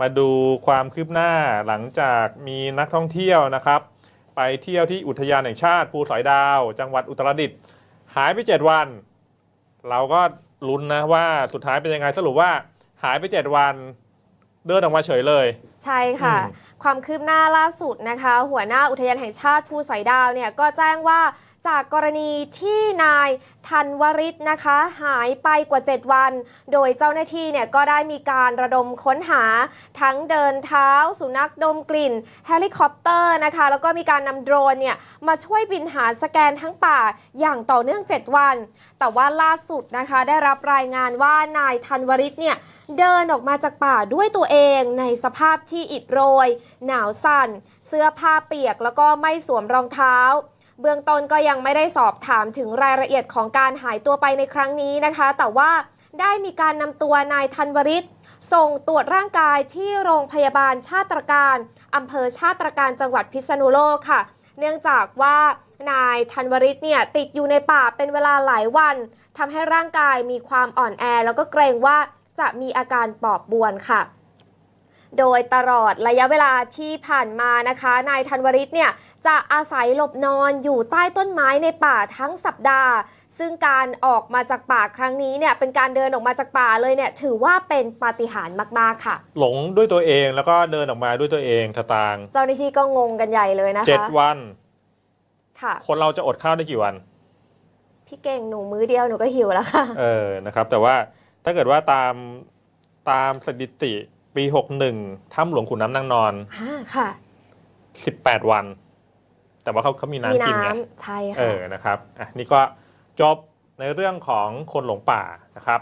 มาดูความคืบหน้าหลังจากมีนักท่องเที่ยวนะครับ ไปเที่ยวที่อุทยานแห่งชาติภูสอยดาว จังหวัดอุตรดิตถ์หายไป 7 วัน เราก็ลุ้นนะว่าสุดท้ายเป็นยังไงสรุปว่าหายไป 7 วันเดินออกมาเฉยเลย ใช่ค่ะอืมความคืบหน้าล่าสุดนะคะ หัวหน้าอุทยานแห่งชาติภูสอยดาวเนี่ยก็แจ้งว่าจากกรณีที่นายธันวริศนะคะ หายไปกว่า 7 วัน โดยเจ้าหน้าที่เนี่ยก็ได้มีการระดมค้นหาทั้งเดินเท้า สุนัขดมกลิ่นเฮลิคอปเตอร์นะคะ แล้วก็มีการนำโดรนเนี่ยมาช่วยบินหาสแกนทั้งป่าอย่างต่อเนื่อง 7 วัน แต่ว่าล่าสุดนะคะได้รับรายงานว่านายธันวริศเนี่ยเดินออกมาจากป่าด้วยตัวเองในสภาพที่อิดโรย หนาวสั่น เสื้อผ้าเปียกแล้วก็ไม่สวมรองเท้า เบื้องต้นก็ยังไม่ได้สอบถามถึงรายละเอียดของการหายตัวไปในครั้งนี้นะคะ แต่ว่าได้มีการนำตัวนายธันวริศส่งตรวจร่างกายที่โรงพยาบาลชาติตรการอำเภอชาติตรการจังหวัดพิษณุโลกค่ะ เนื่องจากว่านายธันวริศเนี่ยติดอยู่ในป่าเป็นเวลาหลายวันทำให้ร่างกายมีความอ่อนแอ แล้วก็เกรงว่าจะมีอาการปอบบวมค่ะ โดยตลอดระยะเวลาที่ผ่านมานะคะ นายธันวริศเนี่ยจะอาศัยหลบนอนอยู่ใต้ต้นไม้ในป่าทั้งสัปดาห์ ซึ่งการออกมาจากป่าครั้งนี้เนี่ยเป็นการเดินออกมาจากป่าเลยเนี่ยถือว่าเป็นปาฏิหาริย์มาก ๆ ค่ะ หลงด้วยตัวเองแล้วก็เดินออกมาด้วยตัวเองทตางค์เจ้าหน้าที่ก็งงกันใหญ่เลยนะเจ็ดคะวันค่ะ คนเราจะอดข้าวได้กี่วัน พี่เก่งหนูมื้อเดียวหนูก็หิวแล้วค่ะ เออนะครับ แต่ว่าถ้าเกิดว่าตามตามสถิติ ปี61ถ้ำหลวงขุนน้ำนางนอนอ่าค่ะ18วัน แต่ว่าเขาเขามีมีน้ำกินไงน้ำใช่เอค่ะอนะครับอะนี่ก็จบในเรื่องของคนหลงป่านะครับ